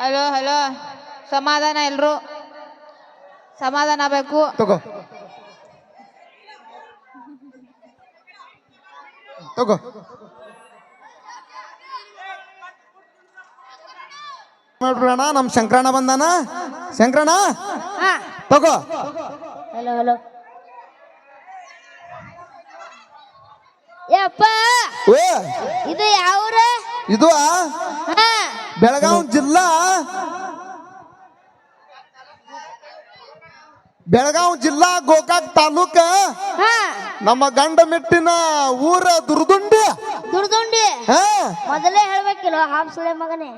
Hello hello. ಸಮಾಧಾನ ಎಲ್ರು? ಸಮಾಧಾನ ಬೇಕು? ತಗೋ. ತಗೋ. ಶಂಕರಣ ನಮ್ಮ ಶಂಕರಣ್ಣ ಬಂದಾನ? ಶಂಕರಣ್ಣ? ತಗೋ. Hello hello. ಯಪ್ಪ! ಇದು ಯಾವ್ರ? ಇದು ಹಾ. ಬೆಳಗಾವಿ ಜಿಲ್ಲಾ ಬೆಳಗಾವಿ ಜಿಲ್ಲಾ ಗೋಕಾಕ್ ತಾಲೂಕ ಹಾ. ನಮ್ಮ ಗಂಡ ಮೆಟ್ಟಿನ ಊರ ದುರ್ದುಂಡಿ. ದುರ್ದುಂಡಿ? ಹಾ. ಮೊದಲೇ ಹೇಳ್ಬೇಕಿಲ್ಲ ಹಾಪ್ಸಲೆ ಮಗನೇ?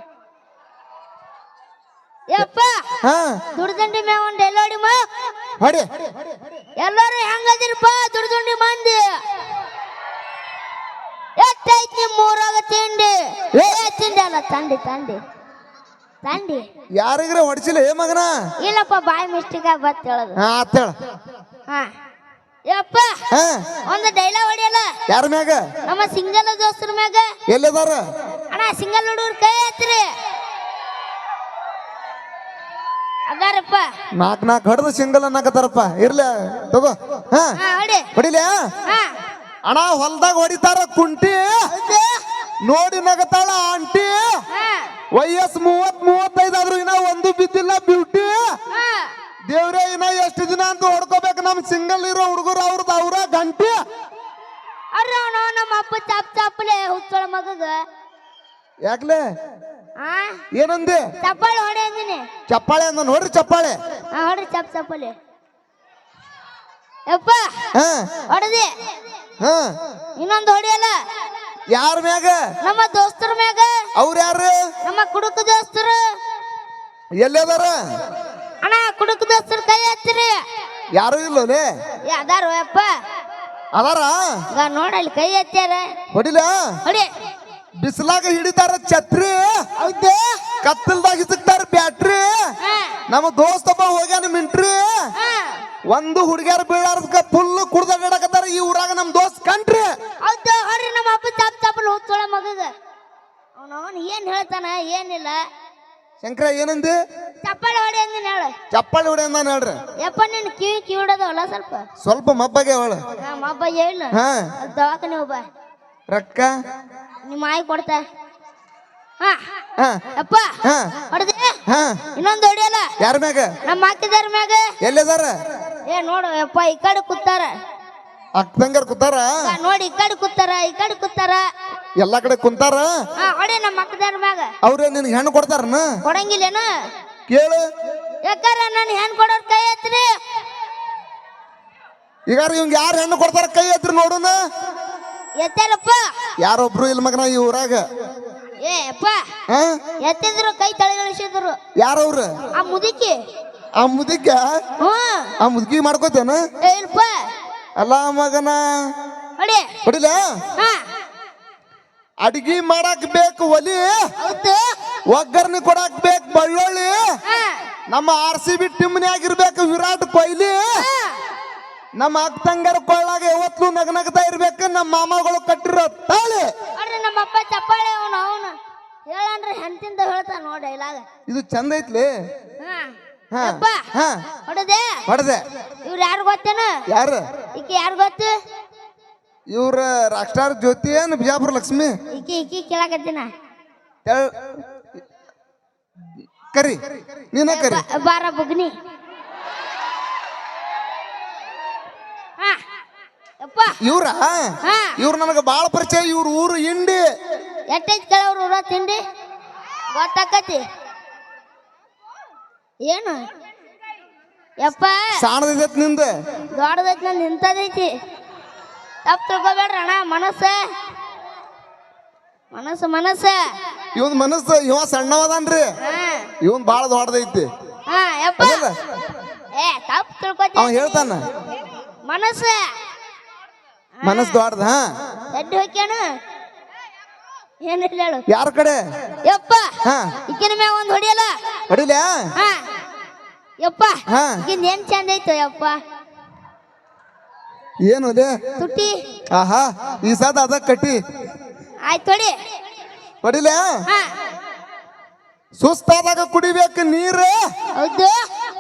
ಯಪ್ಪ ಹಾ. ದುರ್ದುಂಡಿ ಮೇ ಒಂದು ಎಲ್ಲೋಡಿ ಮಾ ಎಲ್ಲರೂ ಹೆಂಗದಿರಪ್ಪ ದುರ್ದುಂಡಿ ಅಲ್ಲ ತಂಡಿ ತಂದೆ. ತಂಡಿ ಯಾರಿಗ್ರ ಹೊಡಿಸಿಲ್ಲ? ಏ ಮಗನ? ಇಲ್ಲಪ್ಪ ಬಾಯಿ ಮಿಸ್ಟೇಕ್ ಆಗಿ ಬತ್ ಹೇಳೋದು. ಹಾ ಹಾ. ಯಪ್ಪ ಹಾ. ಒಂದು ಡೈಲಾಗ್ ಹೊಡಿಯಲ್ಲ? ಯಾರ ಮ್ಯಾಗ? ನಮ್ಮ ಸಿಂಗಲ್ ದೋಸ್ತರ ಮ್ಯಾಗ. ಎಲ್ಲಿದಾರ? ಅಣ್ಣ ಸಿಂಗಲ್ ಹುಡುಗರು ಕೈ ಎತ್ರಿ ಅದಾರಪ್ಪ. ನಾಕ್ ನಾಕ್ ಹೊಡೆದು ಸಿಂಗಲ್ ಅನ್ನಕತ್ತಾರಪ್ಪ. ಇರ್ಲ ತಗೋ. ಹಾ. ಹಾ ಹೊಡಿ. ಹೊಡಿಲ್ಯಾ ಹಾ. ಅಣ್ಣ ಹೊಲ್ದಾಗ ಹೊಡಿತಾರ ಕುಂಟಿ. ನೋಡಿ ನಗತಾಳ ಆಂಟಿ. ವಯಸ್ ಮೂವತ್ ಮೂವತ್ತೈದು ಆದ್ರೂ ಇನ್ನ ಒಂದು ಬಿದ್ದಿಲ್ಲ ಬ್ಯೂಟಿ. ದೇವ್ರೆ ಇನ್ನ ಎಷ್ಟು ದಿನ ಅಂತ ಹೊಡ್ಕೋಬೇಕು ನಮ್ ಸಿಂಗಲ್ ಇರೋ ಹುಡುಗರು ಅವ್ರದ್ದು ಅವ್ರ ಗಂಟಿ. ಅರ್ರ ನಮ್ಮ ಅಪ್ಪ ಚಾಪ್ ಚಾಪ್ಲೆ ಹುಚ್ಚಳ ಮಗಗ. ಯಾಕ್ಲೆ? ಆ? ಏನಂದೆ? ಚಪ್ಪಾಳೆ ಹೊಡೆ ಅಂದಿನಿ. ಚಪ್ಪಾಳೆ ಅಂದ ನೋಡ್ರಿ ಚಪ್ಪಾಳೆ. ಹೊಡ್ರಿ ಚಾಪ್ ಚಾಪಲೆ. ಯಪ್ಪ ಹೊಡೆದಿ. ಹಾ. ಇನ್ನೊಂದು ಹೊಡಿಯಲ್ಲ? ಯಾರ ಮ್ಯಾಗ? ನಮ್ಮ ದೋಸ್ತರ ಮ್ಯಾಗ. ಅವ್ರ ಯಾರು? ನಮ್ಮ ಕುಡುಕ ದೋಸ್ತರು. ಎಲ್ಲದಾರ ಅಣ್ಣ ಕುಡುಕ ದೋಸ್ತರ ಕೈ ಹಚ್ಚಿರಿ. ಯಾರು ಇಲ್ಲೋಲೆ ಅದಾರ ಯಪ್ಪ ಅದಾರ? ನೋಡಲ್ಲಿ ಕೈ ಹಚ್ಚಾರ ಹೊಡಿಲ? ಹೊಡಿ. ಬಿಸಿಲಾಗ ಹಿಡಿತಾರ ಛತ್ರಿ. ಹೌದು. ಕತ್ತಲ್ದಾಗ ಹಿಸಕ್ತಾರ ಬ್ಯಾಟ್ರಿ. ನಮ್ಮ ದೋಸ್ತಪ್ಪ ಹೋಗ್ಯಾನ ಮಿಂಟ್ರಿ. ಒಂದು ಹುಡುಗ್ಯಾರ ಬೀಳಾರ್ದಕ್ಕ ಫುಲ್ ಕುಡ್ದಾಡಕತ್ತಾರ ಈ ಊರಾಗ ನಮ್ ದೋಸ್ತ್ ಕಂಟ್ರಿ. ಹೌದು ಹೊಡ್ರಿ ನಮ್ಮ ಅಪ್ಪ ಚಾಪ್ ಚಾಪಲ್ ಹುಚ್ಚಳ ಮಗಗ. ಅವನವನ್ ಏನ್ ಹೇಳ್ತಾನ ಏನಿಲ್ಲ. ಶಂಕರ ಏನಂದಿ? ಚಪ್ಪಾಳೆ ಹೊಡಿ ಅಂದಿನ ಹೇಳ. ಚಪ್ಪಾಳಿ ಹೊಡಿ ಅಂದಾನ ಹೇಳ್ರಿ. ಯಪ್ಪ ನಿನ್ ಕಿವಿ ಕಿವಿಡದವಲ್ಲ ಸ್ವಲ್ಪ? ಸ್ವಲ್ಪ ಮಬ್ಬಗೆ ಅವಳು ಹಾ ಮಬ್ಬ ಏನು ಹಾ. ದವಾಖಾನೆ ಒಬ್ಬ ರೊಕ್ಕ? ನಿಮ್ಮ ಆಯಿ ಕೊಡ್ತಾ. ಹಾ. ಹಾ. ಯಪ್ಪ ಹಾ. ಹೊಡೆದೆ? ಹಾ. ಇನ್ನೊಂದು ಹೊಡಿಯಲ್ಲ ಯಾರ ಮ್ಯಾಗ? ನಮ್ಮ ಹಾಕಿದಾರ ಮ್ಯಾಗ? ಎಲ್ಲಿದಾರ? ಏ ನೋಡು ಯಪ್ಪ ಈ ಕಡೆ ಕೂತಾರ. ಅಕ್ಕಂಗಾರ ಕೂತಾರ? ಆ, ನೋಡಿ ಈ ಕಡೆ ಕೂತಾರ ಈ ಕಡೆ ಕೂತಾರ. ಎಲ್ಲಾ ಕಡೆ ಕುಂತಾರ? ಹಾ ಹೊಡಿ ನಮ್ಮ ಅಕ್ಕದಾರ ಮ್ಯಾಗ. ಅವ್ರೇ ನಿನಗೆ ಹೆಣ್ಣು ಕೊಡ್ತಾರನ? ಕೊಡಂಗಿಲ್ಲೇನು? ಕೇಳು. ಯಾಕಾರ ನಾನು ಹೆಣ್ ಕೊಡೋರ್ ಕೈ ಎತ್ರಿ? ಈಗ ಇವಂಗ ಯಾರು ಹೆಣ್ಣು ಕೊಡ್ತಾರ ಕೈ ಎತ್ರಿ ನೋಡುನ? ಎತ್ತಾರಪ್ಪ ಯಾರೊಬ್ರು ಇಲ್ಲ ಮಗನ ಈ ಊರಾಗ? ಏ ಅಪ್ಪ ಹಾ? ಎತ್ತಿದ್ರು ಕೈ ತಳಿಗಳಿಸಿದ್ರು ಯಾರವ್ರು? ಆ ಮುದುಕಿ. ಆ ಮುದುಕ? ಆ ಮುದುಕಿ ಮಾಡ್ಕೋತೇನ? ಅಲ್ಲ ಮಗನ. ಹೊಡಿ. ಹೊಡಿಲ? ಅಡಿಗೆ ಮಾಡಕ್ ಬೇಕು ಒಲಿ. ಒಗ್ಗರ್ನಿ ಕೊಡಕ್ ಬೇಕು ಬಳ್ಳೊಳ್ಳಿ. ನಮ್ಮ ಆರ್ ಸಿ ಬಿ ಟೀಮ್ನ್ಯಾಗಿರ್ಬೇಕು ವಿರಾಟ್ ಕೊಹ್ಲಿ. ನಮ್ಮ ಅಕ್ಕ ಅಕ್ಕಂಗರ ಕೊಳ್ಳಾಗ ಯಾವತ್ತು ನಗನಗ್ತಾ ಇರ್ಬೇಕು ನಮ್ಮ ಮಾಮಗಳು ಕಟ್ಟಿರೋ ತಾಳಿ. ನಮ್ಮಪ್ಪ ಚಪ್ಪಾಳೆ ಅವನು ಅವನು. ಹೇಳಂದ್ರೆ ಹೆಂತಿಂದ ಹೇಳ್ತಾನ ನೋಡ ಇಲಾಗ ಇದು ಚಂದ ಐತ್ಲಿ? ಹಾ ಹಾ. ಹೊಡದೆ? ಹೊಡೆದೆ. ಇವ್ರು ಯಾರು ಗೊತ್ತೇನ? ಯಾರು? ಈಕಿ ಯಾರು ಗೊತ್ತು? ಇವ್ರ ರಾಕ್ಸ್ಟಾರ್ ಜ್ಯೋತಿ ಏನು ಬಿಜಾಪುರ ಲಕ್ಷ್ಮಿ? ಈಕಿ ಈಕಿ ಕೇಳಕತ್ತೀನ? ತೆಳ್- ಕರಿ ನೀನ ಕರಿ. ಬ- ಬಾರ ಬುಗ್ನಿ. ಹಾ ಯಪ್ಪ. ಇವ್ರ? ಹಾ. ಇವ್ರು ನನಗೆ ಬಾಳ ಪರಿಚಯ ಇವ್ರ ಊರು ಇಂಡಿ ಎಟ್ಟೈತ್ ಕೇಳವ್ರು ಊರ ತಿಂಡಿ? ಗೊತ್ತಾಕತಿ? ಏನು? ಯಪ್ಪ ಸಾಣದೈತ್ನಿಂದ? ದೊಡ್ಡದೈತಿ ನಾನು ನಿಂತದೈತಿ ತಪ್ಪು ತಿಳ್ಕೊಬೇಡ್ರಿ ಅಣ್ಣ ಮನಸ್ಸ. ಮನಸ್ಸು ಮನಸ್ಸ. ಇವನ್ ಮನಸ್ಸು ಇವ ಸಣ್ಣವದನ್ರಿ. ಇವನ್ ಬಾಳ ದೊಡ್ಡದೈತಿ. ಹಾ ಯಪ್ಪ. ಏ ತಪ್ಪು ತಿಳ್ಕೊತಿ ಅವ ಹೇಳ್ತಾನ. ಮನಸ್ಸು. ಮನಸ್ಸು ದೊಡ್ಡದ ಹಾ. ಎಡ್ಡಿ ಹೋಗ್ಯಾನು? ಏನಿಲ್ಲ ಹೇಳು. ಯಾರ ಕಡೆ? ಯಪ್ಪ ಹಾ. ಈಕಿನ ಮ್ಯಾಗ ಒಂದು ಹೊಡಿಯಲ್ಲ? ಹೊಡಿಲ್ಯಾ? ಹಾ. ಯಪ್ಪ ಹಾ. ಈಗಿಂದ ಏನ್ ಚಂದ ಐತೋ ಯಪ್ಪ? ಏನು ಅದೇ? ತುಟಿ ಆಹಾ ಈ ಸಾದ ಅದ ಕಟ್ಟಿ. ಆಯ್ತು ಹೊಡಿ. ಹೊಡಿಲ್ಯಾ? ಹಾ. ಸುಸ್ತಾದಾಗ ಕುಡಿಬೇಕು ನೀರು? ಹೌದು.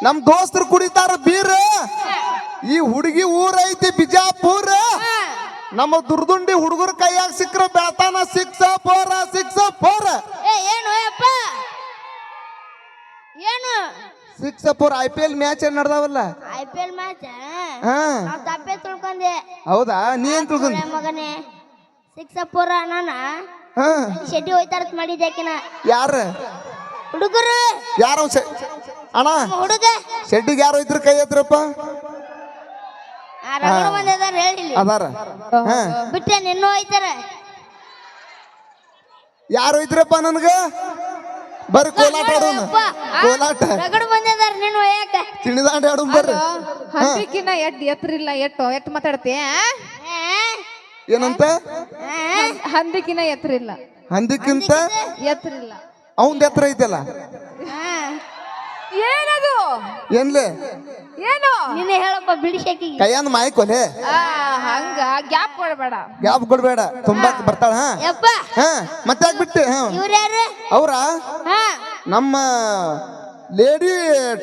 ನಮ್ ದೋಸ್ತರು ಕುಡಿತಾರ ಬೀರ್? ಈ ಹುಡುಗಿ ಊರ ಐತಿ ಬಿಜಾಪುರ. ನಮ್ಮ ದುರ್ದುಂಡಿ ಹುಡುಗರ ಕೈಯಾಗ ಸಿಕ್ಕ್ರ ಬೆಳತಾನ ಸಿಕ್ಸ ಫೋರ ಸಿಕ್ಸ ಫೋರ್ ಏ ಏನು ಅಪ್ಪ? ಏನು? Six four I P L match ನಡೆದಾವಲ್ಲ? I P L match ಹಾ. ತಪ್ಪೆ ತಿಳ್ಕೊಂಡೆ. ಹೌದಾ? ನೀ ಏನ್ ತಿಳ್ಕೊಂಡೆ? ಮಗನೇ? ಸಿಕ್ಸ್ ಫೋರ್ ಅಣ್ಣ ಹಾ. ಶೆಡ್ಡಿ ಹೋಯ್ತಾರತ್ ಮಾಡಿದ್ದೆ ಆಕಿನ ಯಾರು? ಹುಡುಗರು? ಯಾರು? ಅಣ್ಣ. ಹುಡುಗ. ಶೆಡ್ಡಿಗೆ ಯಾರು ಇದ್ರ ಕೈ ಎತ್ರಪ್ಪ ರಗಡ ಮಂದಿ ಅದಾರ ಹೇಳಿ ಅದಾರ ಹಾ. ಬಿಟ್ಟೆ ನಿನ್ನೂ ಹೋಯ್ತಾರ. ಯಾರು ಇದ್ರಪ್ಪ ನನ್ಗ? ಬರ್ರಿ ಕೋಲಾಟ ಆಡೋಣ. ಕೋಲಾಟ. ರಗಡ ಮಂದಿ ಅದಾರ ನಿನ್ನ ಒಯ್ಯಾಕ ಆಡೋಣ ಬರ್ರಿ. ಹಂದಿಕಿನ ಎಡ್ ಎತ್ತರಿಲ್ಲ ಎಟ್ಟು ಎಟ್ ಮಾತಾಡ್ತೀಯ? ಏನಂತ? ಹಂದಿಕಿನ ಎತ್ತರಿಲ್ಲ ಹಂದಿಕ್ಕಿಂತ ಎತ್ತರಿಲ್ಲ ಅವಂದ ಎತ್ತರ ಐತಲ್ಲ. ಏನದು? ಏನ್ಲೆ? ಏನು? ನೀನೇ ಹೇಳಪ್ಪ ಬಿಡಿಸಕಿಗೆ ಕೈಯಂದ್ ಮಾಯಿ ಕೊಲೆ. ಆ ಹಂಗ ಗ್ಯಾಪ್ ಕೊಡಬೇಡ. ಗ್ಯಾಪ್ ಕೊಡ್ಬೇಡ. ತುಂಬಾ ಬರ್ತಾಳ ಹಾ? ಯಪ್ಪ. ಹಾ ಮತ್ತೆ ಬಿಟ್ಟು ಹಾ. ಇವ್ರ ಯಾರು? ಅವ್ರ? ಹಾ. ನಮ್ಮ lady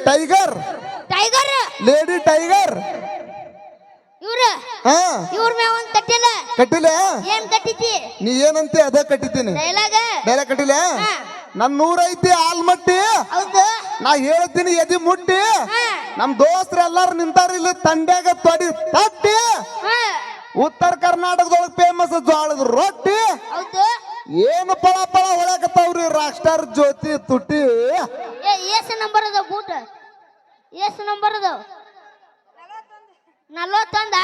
tiger. Tiger? Lady tiger. ಇವ್ರ? ಹಾ. ಇವ್ರ ಮ್ಯಾವ ಒಂದ್ ಕಟ್ಟಿಲ್ಲ. ಕಟ್ಟಿಲ್ಲ? ಏನ್ ಕಟ್ಟಿತಿ ನೀ ಏನಂತೆ ಅದೇ ಕಟ್ಟಿದ್ದೀನಿ. ಡೈಲಾಗ? ಬೇರೆ ಕಟ್ಟಿಲ್ಲ? ಹಾ. ನನ್ ನೂರ ಐತಿ ಆಲ್ಮಟ್ಟಿ ನಾ ಹೇಳ್ತೀನಿ ಎದಿ ಮುಟ್ಟಿ. ನಮ್ ದೋಸ್ತ್ರ ಎಲ್ಲಾರು ನಿಂತಾರ ಇಲ್ಲಿ ತಂಡ್ಯಾಗ ತೊಡಿ ತಟ್ಟಿ. ಉತ್ತರ ಕರ್ನಾಟಕದೊಳಗೆ ಫೇಮಸ್ ಜೋಳದ ರೊಟ್ಟಿ. ಏನು ಪಳ ಪಳ ಹೊಳಕತ್ತಾವ್ರಿ ರಾಕ್ ಸ್ಟಾರ್ ಜ್ಯೋತಿ ತುಟ್ಟಿ. ಎಸ್ ನಂಬರ್ ಅದಾವ ಬೂಟ್. ಎಸ್ ನಂಬರ್ ಅದಾವ. ನಲ್ವತ್ತೊಂದ.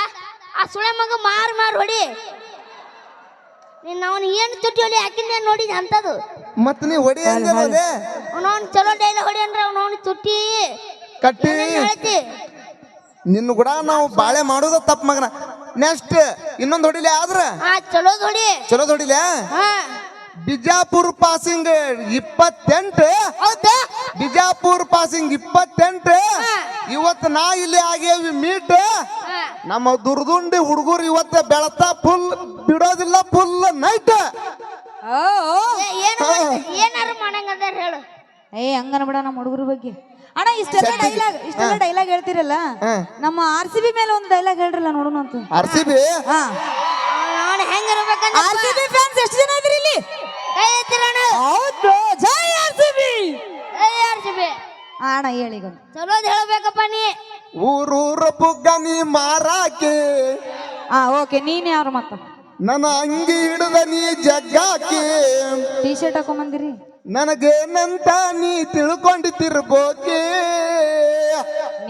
ಆ ಸುಳೆ ಮಗ ಮಾರು ಮಾರು ಹೊಡಿ. ನೀನ್ ಅವನ್ ಏನು ತುಟ್ಟಿ ಹೊಡಿ ಹಾಕಿಂದ ನೋಡಿದ ಅಂತದು ಮತ್ ನೀ ಹೊಡಿ ಅವನವನ್ ಚಲೋ ಡೈಲ ಹೊಡಿ ಅಂದ್ರೆ ಅವನವನ್ ತುಟ್ಟಿ ಕಟ್ಟಿ. ಏನೇನ್ ಹೇಳ್ತಿ? ನಿನ್ನ ಕೂಡ ನಾವು ಬಾಳೆ ಮಾಡೋದು ತಪ್ಪ ಮಗನ. ನೆಕ್ಸ್ಟ್ ಇನ್ನೊಂದ್ ಹೊಡಿಲಿ ಆದ್ರ? ಹಾ ಚಲೋದ್ ಹೊಡಿ. ಚಲೋ ಹೊಡಿಲ? ಹಾ. ಬಿಜಾಪುರ್ ಪಾಸಿಂಗ್ ಇಪ್ಪತ್ತೆಂಟು. ಹೌದು? ಬಿಜಾಪುರ್ ಪಾಸಿಂಗ್ ಇಪ್ಪತ್ತೆಂಟು. ಇವತ್ತು ನಾ ಇಲ್ಲಿ ಆಗೇವಿ ಮೀಟ್ ನಮ್ಮ ದುರ್ದುಂಡಿ ಹುಡುಗರು ಇವತ್ತ ಬೆಳತ ಫುಲ್ ಬಿಡೋದಿಲ್ಲ ಫುಲ್ ನೈಟ್ ಏನಾರು ಹೇಳು. ಏ ಹಂಗನ ಬಿಡ ನಮ್ಮ ಹುಡುಗರ ಬಗ್ಗೆ. ಅಣ್ಣ ಇಷ್ಟೆಲ್ಲ ಡೈಲಾಗ್ ಇಷ್ಟೆಲ್ಲ ಡೈಲಾಗ್ ಹೇಳ್ತಿರಲ್ಲ? ನಮ್ಮ ಆರ್ ಸಿ ಬಿ ಮೇಲೆ ಒಂದು ಡೈಲಾಗ್ ಹೇಳ್ರಲ್ಲ ನೋಡೋಣ ಅಂತ. ಆರ್ ಸಿ ಬಿ ಹೆಂಗಿರ್ಬೇಕಂತ ಆರ್ ಸಿ ಬಿ ಫ್ಯಾನ್ಸ್ ಎಷ್ಟು ಜನ ಇದ್ರಿ ಇಲ್ಲಿ? ಹೌದು ಜೈ ಆರ್ ಸಿ ಬಿ ಏ ಆರ್ ಸಿ ಬಿ ಅಣ್ಣ ಹೇಳಿ ಹೇಳಬೇಕಪ್ಪ ಚಲೋದ್ ಹೇಳ್ಬೇಕಪ್ಪ ನೀ. ಊರೂರ ಬುಗ್ಗನಿ ಮಾರಾಕೆ. ಹಾ ಓಕೆ ನೀನ್ ಯಾರು ಮತ್ತ? ನನ್ನ ಅಂಗಿ ಹಿಡಿದ ನೀ ಜಗ್ಗಾಕಿ. ಟೀ ಶರ್ಟ್ ಹಾಕೊಂಬಂದಿರಿ ನನಗೇನಂತ ನೀ ತಿಳ್ಕೊಂಡಿತಿರ್ಬೋಕೆ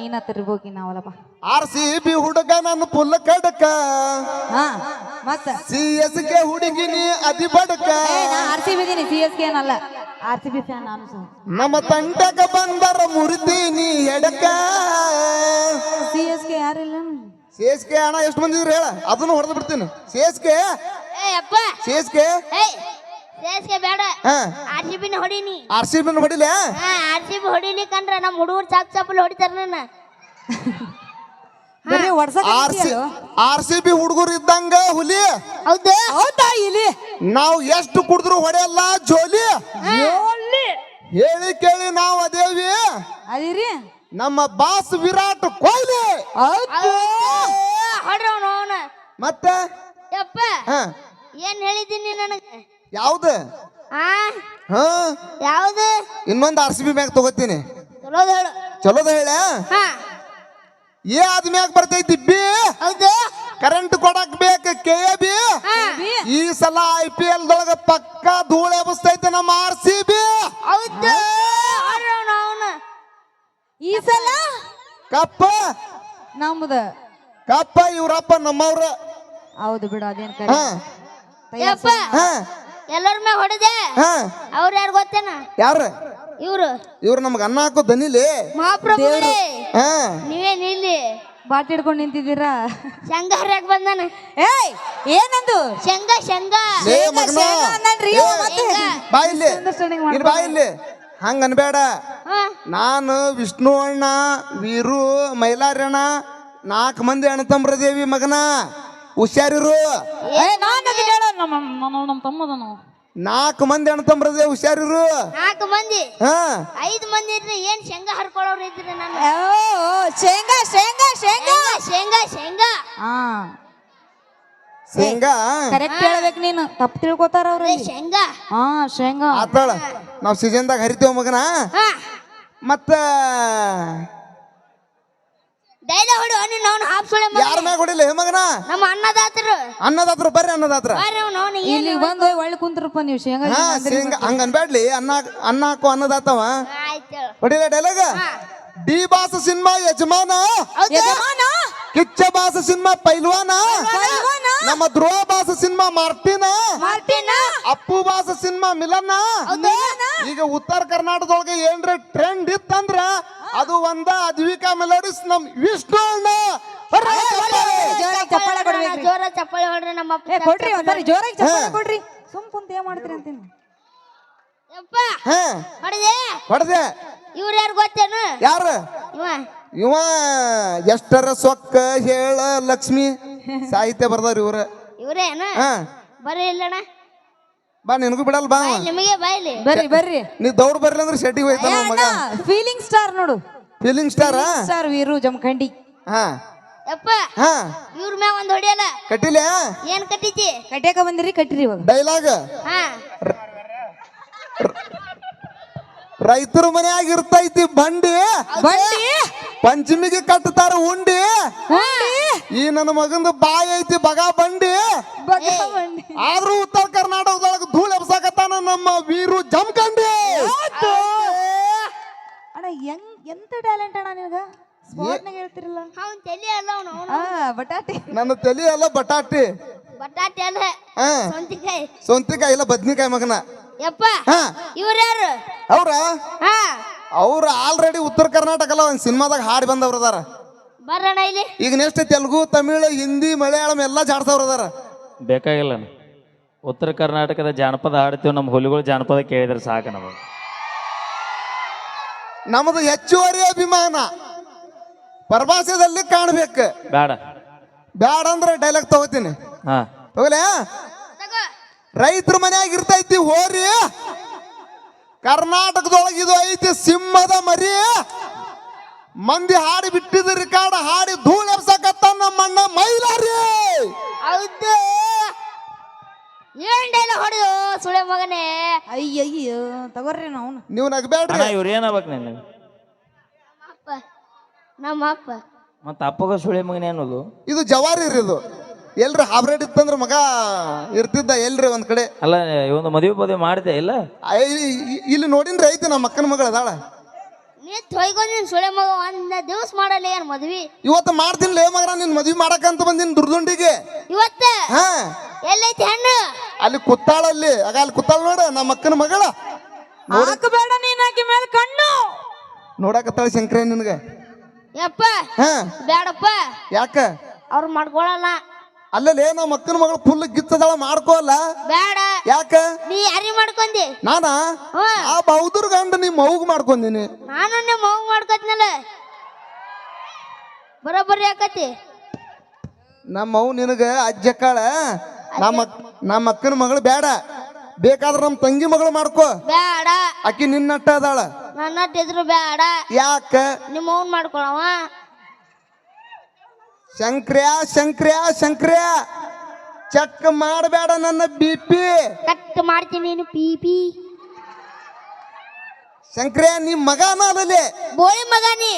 ನೀನ ತಿರ್ಬೋಗಿ ನಾವಲ್ಲಪ್ಪ? ಆರ್ ಸಿ ಬಿ ಹುಡುಗ ನನ್ನ ಪುಲ್ಲ ಕಡಕ. ಹಾ ಮತ್ತ? ಸಿ ಎಸ್ ಕೆ ಹುಡುಗಿನಿ ಅದಿ ಬಡಕ. ಏ ನಾ ಆರ್ ಸಿ ಬಿ ಇದೀನಿ ಸಿ ಎಸ್ ಕೆ ಏನಲ್ಲ. ಆರ್ ಸಿ ಬಿ ಫ್ಯಾನ್ ನಾನು ಸಹ ನಮ್ಮ ತಂಟಕ ಬಂದರ ಮುರಿತೀನಿ ಎಡಕ. ಸಿ ಎಸ್ ಕೆ ಯಾರಿಲ್ಲ? ಸಿ ಎಸ್ ಕೆ ಅಣ್ಣ ಎಷ್ಟು ಬಂದಿದ್ರು ಹೇಳ? ಅದನ್ನು ಹೊಡೆದು ಬಿಡ್ತೀನಿ. C S K? ಏ ಅಪ್ಪ. C S K? ಸೇಸ್ಗೆ ಬೇಡ. ಹಾ. ಆರ್ ಸಿ ಬಿನ ಹೊಡಿನಿ. ಆರ್ ಸಿ ಬಿನ ಹೊಡಿಲೆ? ಹಾ ಆರ್ ಸಿ ಬಿ ಹೊಡಿಲಿಕ್ಕಂದ್ರ ನಮ್ಮ ಹುಡುಗರು ಚಾಪ್ ಚಾಪಲ್ಲಿ ಹೊಡಿತಾರ ನನ್ನ. ಬರೀ ಹೊಡ್ಸಕ್ R C R C B ಹುಡುಗರು ಇದ್ದಂಗ ಹುಲಿ? ಹೌದು. ಹೌದಾ ಇಲ್ಲಿ ನಾವು ಎಷ್ಟು ಕುಡಿದ್ರು ಹೊಡೆಯಲ್ಲ? ಜೋಲಿ? ಹೇಳಿ ಕೇಳಿ ನಾವು ಅದೇವಿ. ಅದಿರಿ. ನಮ್ಮ ಬಾಸ್ ವಿರಾಟ್ ಕೊಹ್ಲಿ. ಹೌದು. ಹೊಡ್ರಿ ಅವನು ಅವನ. ಮತ್ತೆ? ಯಪ್ಪ ಹಾ. ಏನ್ ಹೇಳಿದ್ದೀನಿ ನನಗೆ? ಯಾವ್ದು? ಆ? ಹಾ? ಯಾವ್ದು? ಇನ್ನೊಂದು ಆರ್ ಸಿ ಬಿ ಮ್ಯಾಗ ತಗೋತೀನಿ. ಚಲೋದ್ ಹೇಳು. ಚಲೋದ ಹೇಳ? ಹಾ. ಏ ಆದ ಮ್ಯಾಗ ಬರ್ತೈತಿ ಬಿ. ಹೌದು. ಕರೆಂಟ್ ಕೊಡಕ್ ಬೇಕು ಕೆ ಎ ಬಿ ಈ ಸಲ ಐ ಪಿ ಎಲ್ ದೊಳಗ ಪಕ್ಕ ಧೂಳ ಎಬ್ಸ್ತೈತೆ ನಮ್ಮ ಆರ್ ಸಿ ಬಿ ಹೌದು. ಅವನು. ಈ ಸಲ? ಕಪ್ಪ. ನಮ್ದ. ಕಪ್ಪ ಇವ್ರಪ್ಪ ನಮ್ಮವ್ರ. ಹೌದು ಬಿಡು ಅದೇನ್ ಕರೆ? ಯಪ್ಪ ಹಾ. ಎಲ್ಲರ ಮ್ಯಾಗ ಹೊಡೆದೆ? ಹಾ. ಅವ್ರು ಯಾರು ಗೊತ್ತೇನ? ಯಾರ? ಇವ್ರು. ಇವ್ರು ನಮ್ಗೆ ಅನ್ನ ಹಾಕೋ ದನಿಲಿ. ಮಹಾಪ್ರಭುಗಳೇ ಹಾ. ನೀವೇ ನಿಲ್ಲಿ. ಬಾಟ್ ಹಿಡ್ಕೊಂಡು ನಿಂತಿದ್ದೀರಾ? ಶಂಗ ಹರ್ಯಾಕ್ ಬಂದಾನ. ಏಯ್ ಏನಂದು? ಶಂಗ ಶಂಗ. ಲೇ ಮಗನ. ಬಾ ಇಲ್ಲಿ. ಬಾ ಇಲ್ಲಿ. ಹಂಗ ಅನ್ಬೇಡ. ಹಾ. ನಾನು ವಿಷ್ಣು ಅಣ್ಣ ವೀರು ಮೈಲಾರಣ್ಣ ನಾಲ್ಕು ಮಂದಿ ಅಣ್ಣ ತಮ್ರದೇವಿ ಮಗನ. ಹುಷಾರಿರು. ಏ ನಾನು ಹೇಳೋ ನಮ್ಮ ನಮ್ಮ ನಮ್ಮ ತಮ್ಮದನು ನಾಲ್ಕು ಮಂದಿ ಅಣ್ತಂಬ್ರದೇ ಹುಷಾರಿರು. ನಾಲ್ಕು ಮಂದಿ? ಹಾ. ಐದು ಮಂದಿ ಇದ್ರೆ ಏನ್ ಶೇಂಗಾ ಹರ್ಕೊಳ್ಳೋರು ಇದ್ರೆ ನಾನು ಓ ಶೇಂಗಾ ಶೇಂಗಾ ಶೇಂಗಾ. ಶೇಂಗಾ ಶೇಂಗಾ ಹಾ. ಶೇಂಗಾ? ಕರೆಕ್ಟ್ ಹೇಳ್ಬೇಕು ನೀನು. ತಪ್ಪು ತಿಳ್ಕೊತಾರ ಅವ್ರ ಶೇಂಗಾ? ಹಾ ಶೇಂಗಾ. ಆತಾಳ ನಾವ್ ಸೀಸನ್ದಾಗ ಹರಿತೇವ ಮಗನ? ಹಾ. ಮತ್ತ ಡೈಲ ಹೊಡಿ ನೀನು ಅವ್ನು ಹಾಪ್ ಸುಳೆ ಮಗ ಯಾರ ಮ್ಯಾಗ ಹೊಡಿಲ್ಲ ಹೇ ಮಗನ? ನಮ್ಮ ಅನ್ನದಾತರು. ಅನ್ನದಾತ್ರ ಬರ್ರಿ ಅನ್ನದಾತ್ರ. ಬಾರಿ ಅವ್ನು ಅವ್ನು ಇಲ್ಲಿ ಬಂದು ಒಳ್ಳೆ ಕುಂತ್ರಪ್ಪ ನೀವು ಶೇಂಗಾ ಹಾ ಶೇಂಗಾ ಹಂಗ ಅನ್ಬೇಡ್ಲಿ ಅನ್ನ ಅನ್ನ ಹಾಕೋ ಅನ್ನದಾತವ. ಆಯ್ತು. ಹೊಡಿಲ್ಲ dialogue D boss cinema Yajamana? Yajamana? Kichcha boss cinema Pailwaan? Pailwaan. ನಮ್ಮ Dhruva boss cinema Martin? Appu boss cinema Milana? ಈಗ ಉತ್ತರ ಕರ್ನಾಟಕದೊಳಗೆ ಏನ್ರ ಟ್ರೆಂಡ್ ಇತ್ತಂದ್ರ ಅದು ಒಂದ ಅದ್ವಿಕಾ ಮೆಲೋಡಿಸ್ ನಮ್ ವಿಷ್ಣು ಅಣ್ಣ ಜೋರ ಚಪ್ಪಾಳೆ. ಹೊಡ್ರಿ ನಮ್ಮ ಕೊಡ್ರಿ ಒಂದ್ಸರಿ ಜೋರಾಗಿ ಚಪ್ಪಾಳೆ ಕೊಡ್ರಿ. ಸುಮ್ ಕುಂತ ಏನ್ ಮಾಡ್ತೀರಿ ಅಂತೀನಿ. ಯಪ್ಪ ಹಾ. ಹೊಡೆದೆ. ಹೊಡೆದೆ. ಇವ್ರು ಯಾರು ಗೊತ್ತೇನು? ಯಾರು? ಇವ. ಇವ ಎಷ್ಟರ ಸೊಕ್ಕ ಹೇಳ ಲಕ್ಷ್ಮಿ ಸಾಹಿತ್ಯ ಬರ್ದಾರ ಇವ್ರ. ಇವ್ರೇನು ಹಾ. ಬರ್ರಿ ಇಲ್ಲಣ್ಣ. ಬಾ ನಿನಗೂ ಬಿಡಲ್ ಬಾ. ನಿಮಗೆ ಬಾಯ್ಲಿ ಬರ್ರಿ ಬರ್ರಿ. ನೀ ದೌಡ್ ಬರ್ಲಿ ಅಂದ್ರೆ ಶೆಟ್ಟಿಗೆ ಹೋಯ್ತಾನ ಅವ್ನ್ ಮಗ. ಫೀಲಿಂಗ್ ಸ್ಟಾರ್ ನೋಡು. Feeling star star Veeru Jamkhandi. ಹಾ. ಯಪ್ಪ ಹಾ. ಇವ್ರ ಮ್ಯಾಗ ಒಂದ್ ಹೊಡಿಯಲ್ಲ? ಕಟ್ಟಿಲ್ಲ ಏನ್ ಕಟ್ಟಿತಿ? ಕಟ್ಯಾಕ ಬಂದಿರಿ ಕಟ್ಟಿರಿ ಇವಾಗ. ಡೈಲಾಗ್. ಹಾ. ರೈತರ ಮನ್ಯಾಗ ಇರ್ತೈತಿ ಬಂಡಿ. ಬಂಡಿ? ಪಂಚಮಿಗೆ ಕಟ್ಟತಾರ ಉಂಡಿ. ಈ ನನ್ನ ಮಗಂದು ಬಾಯಿ ಐತಿ ಬಗ ಬಂಡಿ. ಆದ್ರೂ ಉತ್ತರ ಕರ್ನಾಟಕದೊಳಗ ಧೂಳ್ ಎಬ್ಸಾಕತ್ತಾನ ನಮ್ಮ ವೀರು ಜಮ್ಕಂಡಿ ಅಣ್ಣ ಹೆಂಗ್ ಎಂತ ಟ್ಯಾಲೆಂಟ್ ಅಣ್ಣ ನಿನಗ? ಹೇಳ್ತಿರಲ್ಲ. ಅವ್ನ್ ತಲಿ ಅಲ್ಲ ಅವ್ನು ಬಟಾಟೆ. ನನ್ನ ತಲಿ ಅಲ್ಲ ಬಟಾಟಿ. ಬಟಾಟೆ ಅಲ್ಲ. ಹಾ. ಸೊಂತಿಕಾಯಿ ಸೊಂತಿಕಾಯಿ ಇಲ್ಲ ಬದ್ನಿಕಾಯಿ ಮಗನ. ಯಪ್ಪ ಹಾ. ಇವ್ರು ಯಾರು? ಅವ್ರ? ಹಾ. ಅವ್ರ ಆಲ್ರೆಡಿ ಉತ್ತರ ಕರ್ನಾಟಕ ಅಲ್ಲ ಒಂದ್ ಸಿನಿಮಾದಾಗ ಹಾಡಿ ಬಂದವ್ರು ಅದಾರ. ಇಲ್ಲಿ. ಈಗ ನೆಕ್ಸ್ಟ್ ತೆಲುಗು ತಮಿಳು ಹಿಂದಿ ಮಲಯಾಳಂ ಎಲ್ಲ ಜಾಡ್ಸವ್ರ ಅದಾರ. ಬೇಕಾಗಿಲ್ಲ ಉತ್ತರ ಕರ್ನಾಟಕದ ಜಾನಪದ ಹಾಡ್ತೀವಿ ನಮ್ಮ ಹುಲಿಗಳು ಜಾನಪದ ಕೇಳಿದ್ರೆ ಸಾಕು ನಮಗೆ. ನಮ್ದು ಹೆಚ್ಚುವರಿ ಅಭಿಮಾನ. ಪರಭಾಷೆದಲ್ಲಿ ಕಾಣ್ಬೇಕು. ಬೇಡ ಬೇಡ ಅಂದ್ರೆ ಡೈಲಾಗ್ ತಗೋತೀನಿ. ಹಾ. ತಗೋಲೆ? ರೈತರ ಮನ್ಯಾಗ ಇರ್ತೈತಿ ಹೋರಿ. ಕರ್ನಾಟಕದೊಳಗೆ ಇದು ಐತಿ ಸಿಂಹದ ಮರಿ. ಮಂದಿ ಹಾಡಿ ಬಿಟ್ಟಿದ ರೆಕಾರ್ಡ್ ಹಾಡಿ ಧೂಳ ಎಬ್ಸಕತ್ತ ನಮ್ಮಣ್ಣ ಮೈಲಾರಿ. ಹೌದು. ಏನ್ ಡೈಲ ಹೊಡೆದು ಸುಳೆ ಮಗನೇ? ಅಯ್ಯಯ್ಯೋ ತಗೋರ್ರಿ ನಾವು ನೀವು ನಗಬೇಡ್ರಿ ಅಣ್ಣ ಇವ್ರು ಏನಾಗ್ಬೇಕು ನೀನು ನಮ್ಮ ಅಪ್ಪ ನಮ್ಮ ಅಪ್ಪ ಮತ್ತೆ ಅಪ್ಪಗ ಸುಳೆ ಮಗನೇ ಅನ್ನೋದು? ಇದು ಜವಾರಿ ರೀ ಇದು. ಎಲ್ರಿ ಹಾಬ್ರೇಟ್ ಇತ್ತಂದ್ರೆ ಮಗ ಇರ್ತಿದ್ದ ಎಲ್ರಿ ಒಂದ್ ಕಡೆ. ಅಲ್ಲ ಇವನು ಮದುವೆ ಮದುವೆ ಮಾಡಿದೆ ಇಲ್ಲ? ಇ- ಇ- ಇಲ್ಲಿ ನೋಡಿನ್ರಿ ಐತಿ ನಮ್ಮ ಅಕ್ಕನ ಮಗಳ ಅದಾಳ. ನೀ ತೊಯ್ಕೊಂಡಿನ್ ಸುಳೆ ಮಗ ಒಂದ್ ದಿವಸ ಮಾಡಲ್ಲ ಏನ್ ಮದ್ವಿ? ಇವತ್ತು ಮಾಡ್ತೀನಿ ಲೇ ಮಗನ ನಿನ್ ಮದ್ವಿ ಮಾಡಕಂತ ಬಂದಿನಿ ದುರ್ದುಂಡಿಗೆ. ಇವತ್ತ? ಹಾ. ಎಲ್ಲೈತಿ ಹೆಣ್ಣು? ಅಲ್ಲಿ ಕುತ್ತಾಳಲ್ಲಿ ಆಗ ಅಲ್ಲಿ ಕುತ್ತಾಳ ನೋಡ ನಮ್ಮ ಅಕ್ಕನ ಮಗಳ. ಹಾಕಬೇಡ ನೀನ್ ಆಕಿ ಮೇಲೆ ಕಣ್ಣು. ನೋಡಕತ್ತಾಳ ಶಂಕರ ನಿನ್ಗ. ಯಪ್ಪ ಹಾ. ಬೇಡಪ್ಪ ಯಾಕ? ಅವ್ರು ಮಾಡ್ಕೊಳಲ್ಲ. ಅಲ್ಲಲ್ಲೇ ನಮ್ಮ ಅಕ್ಕನ ಮಗಳು ಫುಲ್ ಗಿತ್ತದಾಳ ಮಾಡ್ಕೋಲ್ಲ ಬೇಡ. ಯಾಕ? ನೀ ಯಾರಿ ಮಾಡ್ಕೊಂಡಿ ನಾನಾ? ಆ ಬೌದ್ರ ಗಂಡ ನಿಮ್ಮ ಮೌಗ್ ಮಾಡ್ಕೊಂಡಿನಿ ನಾನು ನಿಮ್ಮ ಮೌಗ್ ಮಾಡ್ಕೊತ್ನಲ್ಲ. ಬರೋಬ್ಬರಿ ಯಾಕತಿ? ನಮ್ಮ ಮೌ ನಿನಗ ಅಜ್ಜಕ್ಕಾಳ ನಮ್ಮ ನಮ್ಮ ಅಕ್ಕನ ಮಗಳು ಬೇಡ. ಬೇಕಾದ್ರೆ ನಮ್ಮ ತಂಗಿ ಮಗಳು ಮಾಡ್ಕೋ. ಬೇಡ. ಆಕಿ ನಿನ್ನಟ್ಟ ಅದಾಳ. ನನ್ನ ಇದ್ರು ಬೇಡ. ಯಾಕ? ನಿಮ್ಮ ಅವ್ನ್ ಮಾಡ್ಕೊಳವ. ಶಂಕ್ರ್ಯಾ ಶಂಕ್ರ್ಯಾ ಶಂಕ್ರ್ಯಾ. ಚೆಕ್ ಮಾಡಬೇಡ ನನ್ನ ಬಿ ಪಿ ಕಟ್ ಮಾಡ್ತೀನಿ ನೀನು ಪಿ ಪಿ ಶಂಕ್ರ್ಯಾ ನೀ ಮಗ ಅಲ್ಲಲ್ಲಿ ಬೋಳಿ ಮಗನಿ ನೀ.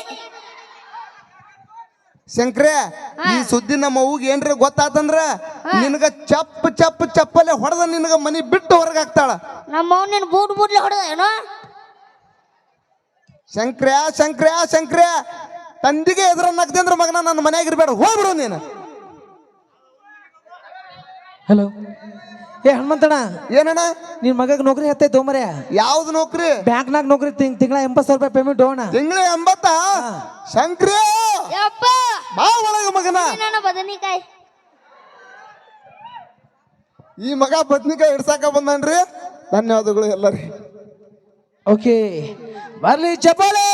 ಶಂಕ್ರೆ ಈ ಸುದ್ದಿ ನಮ್ಮ ಅವ್ಗೆ ಏನ್ರ ಗೊತ್ತಾತಂದ್ರ ನಿನಗ ಚಪ್ಪ ಚಪ್ಪ ಚಪ್ಪಲೆ ಹೊಡೆದ ನಿನಗ ಮನಿ ಬಿಟ್ಟು ಹೊರಗೆ ಹಾಕ್ತಾಳ. ನಮ್ಮ ಅವ್ನ ನಿನ್ ಬೂಟ್ ಬೂಟ್ಲೆ ಹೊಡೆದ ಏನೋ? ಶಂಕ್ರ್ಯ ಶಂಕ್ರ್ಯ ಶಂಕ್ರ್ಯ. ತಂದಿಗೆ ಎದುರ ನಗ್ದೆ ಅಂದ್ರ ಮಗನ ನನ್ನ ಮನ್ಯಾಗ ಇರ್ಬೇಡ ಹೋಗ್ಬಿಡು ನೀನು. ಹಲೋ ಏ ಹನುಮಂತಣ್ಣ. ಏನಣ್ಣ? ನಿನ್ ಮಗಗ್ ನೌಕರಿ ಹತ್ತೈತೆ ತೊಂಬರ್ಯ ಯಾವ್ದು ನೌಕರಿ? ಬ್ಯಾಂಕ್ನಾಗ ನೌಕರಿ ತಿಂಗಳ ಎಂಬತ್ತು ಸಾವಿರ ರೂಪಾಯಿ ಪೇಮೆಂಟ್ ಹೋಗೋಣ ತಿಂಗಳ ಎಂಬತ್ತ? ಶಂಕ್ರಿ! ಯಪ್ಪ! ಬಾ ಒಳಗ ಮಗನ. ನನ್ನ ಬದನಿಕಾಯಿ. ಈ ಮಗ ಬದ್ನಿಕಾಯಿ ಹಿಡ್ಸಾಕ ಬಂದನ್ರಿ? ಧನ್ಯವಾದಗಳು ಎಲ್ಲರಿ ಓಕೆ ಬರ್ಲಿ ಚಪ್ಪಾಳೆ!